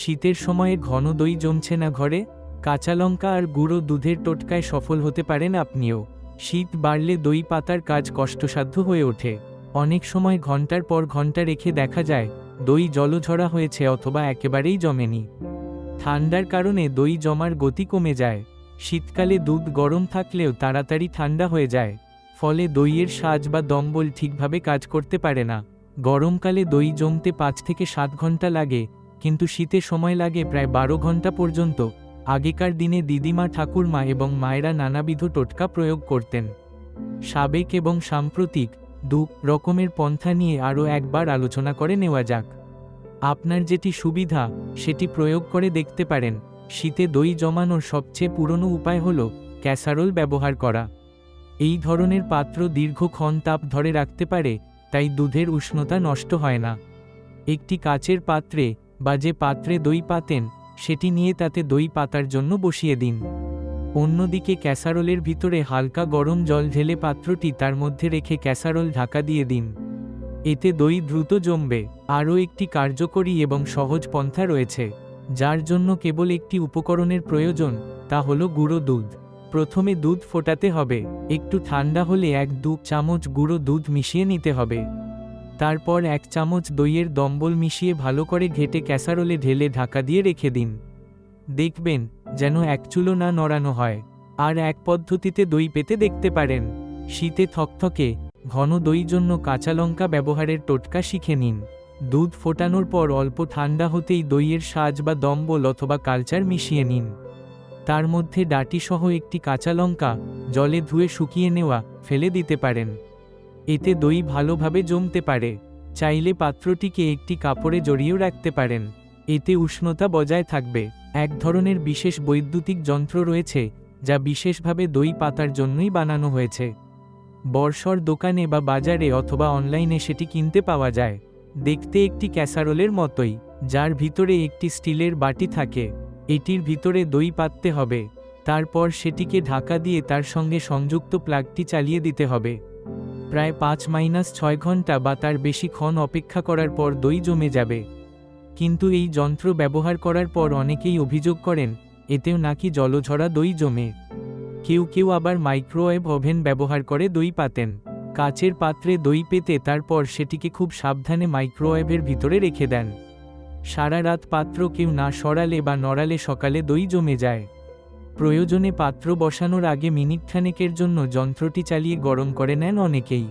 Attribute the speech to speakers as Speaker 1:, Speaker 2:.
Speaker 1: শীতের সময়ে ঘন দই জমছে না ঘরে, কাঁচা লঙ্কা আর গুঁড়ো দুধের টোটকায় সফল হতে পারেন আপনিও। শীত বাড়লে দই পাতার কাজ কষ্টসাধ্য হয়ে ওঠে। অনেক সময় ঘণ্টার পর ঘণ্টা রেখে দেখা যায়, দই জলঝরা হয়েছে অথবা একেবারেই জমেনি। ঠান্ডার কারণে দই জমার গতি কমে যায়। শীতকালে দুধ গরম থাকলেও তাড়াতাড়ি ঠান্ডা হয়ে যায়। ফলে দইয়ের সাজ বা দম্বল ঠিকভাবে কাজ করতে পারে না। গরমকালে দই জমতে পাঁচ থেকে সাত ঘণ্টা লাগে কিন্তু শীতে সময় লাগে প্রায় বারো ঘণ্টা পর্যন্ত আগেকার দিনে দিদিমা, ঠাকুরমা এবং মায়েরা নানাবিধ টোটকা প্রয়োগ করতেন। সাবেক এবং সাম্প্রতিক দু রকমের পন্থা নিয়ে আরও একবার আলোচনা করে নেওয়া যাক। আপনার যেটি সুবিধা, সেটি প্রয়োগ করে দেখতে পারেন। শীতে দই জমানোর সবচেয়ে পুরনো উপায় হল ক্যাসারোল ব্যবহার করা। এই ধরনের পাত্র দীর্ঘক্ষণ তাপ ধরে রাখতে পারে, তাই দুধের উষ্ণতা নষ্ট হয় না। একটি কাচের পাত্রে বা যে পাত্রে দই পাতেন, সেটি নিয়ে তাতে দই পাতার জন্য বসিয়ে দিন। অন্যদিকে ক্যাসারোলের ভিতরে হালকা গরম জল ঢেলে পাত্রটি তার মধ্যে রেখে ক্যাসারোল ঢাকা দিয়ে দিন। এতে দই দ্রুত জমবে, আরও একটি কার্যকরী এবং সহজ পন্থা রয়েছে, যার জন্য কেবল একটি উপকরণের প্রয়োজন, তা হলো গুঁড়ো দুধ। প্রথমে দুধ ফোটাতে হবে, একটু ঠান্ডা হলে এক দু চামচ গুঁড়ো দুধ মিশিয়ে নিতে হবে। তারপর এক চামচ দইয়ের দম্বল মিশিয়ে ভালো করে ঘেটে ক্যাসারোলে ঢেলে ঢাকা দিয়ে রেখে দিন। দেখবেন, যেন এক চুলো না নড়ানো হয়। আর এক পদ্ধতিতে দই পেতে দেখতে পারেন। শীতে থকথকে, ঘন দই জন্য কাঁচা লঙ্কা ব্যবহারের টোটকা শিখে নিন। দুধ ফোটানোর পর অল্প ঠান্ডা হতেই দইয়ের সাজ বা দম্বল অথবা কালচার মিশিয়ে নিন। তার মধ্যে ডাটিসহ একটি কাঁচা লঙ্কা জলে ধুয়ে শুকিয়ে নেওয়া ফেলে দিতে পারেন। এতে দই ভালোভাবে জমতে পারে। চাইলে পাত্রটিকে একটি কাপড়ে জড়িয়েও রাখতে পারেন। এতে উষ্ণতা বজায় থাকবে। এক ধরনের বিশেষ বৈদ্যুতিক যন্ত্র রয়েছে, যা বিশেষভাবে দই পাতার জন্যই বানানো হয়েছে। বর্ষর দোকানে বা বাজারে অথবা অনলাইনে সেটি কিনতে পাওয়া যায়। দেখতে একটি ক্যাসারোলের মতোই, যার ভিতরে একটি স্টিলের বাটি থাকে। এটির ভিতরে দই পাততে হবে। তারপর সেটিকে ঢাকা দিয়ে তার সঙ্গে সংযুক্ত প্লাগটি চালিয়ে দিতে হবে। প্রায় পাঁচ মাইনাস ছয় ঘণ্টা বা তার বেশি ক্ষণ অপেক্ষা করার পর দই জমে যাবে। কিন্তু এই যন্ত্র ব্যবহার করার পর অনেকেই অভিযোগ করেন, এতেও নাকি জলঝরা দই জমে। কেউ কেউ আবার মাইক্রোওয়েভ ওভেন ব্যবহার করে দই পাতেন। কাচের পাত্রে দই পেতে তারপর সেটিকে খুব সাবধানে মাইক্রোওয়েভের ভিতরে রেখে দেন। সারা রাত পাত্র কেউ না সরালে বা নড়ালে সকালে দই জমে যায়। প্রয়োজনে পাত্র বসানোর আগে মিনিটখানেকের জন্য যন্ত্রটি চালিয়ে গরম করে নেন অনেকেই।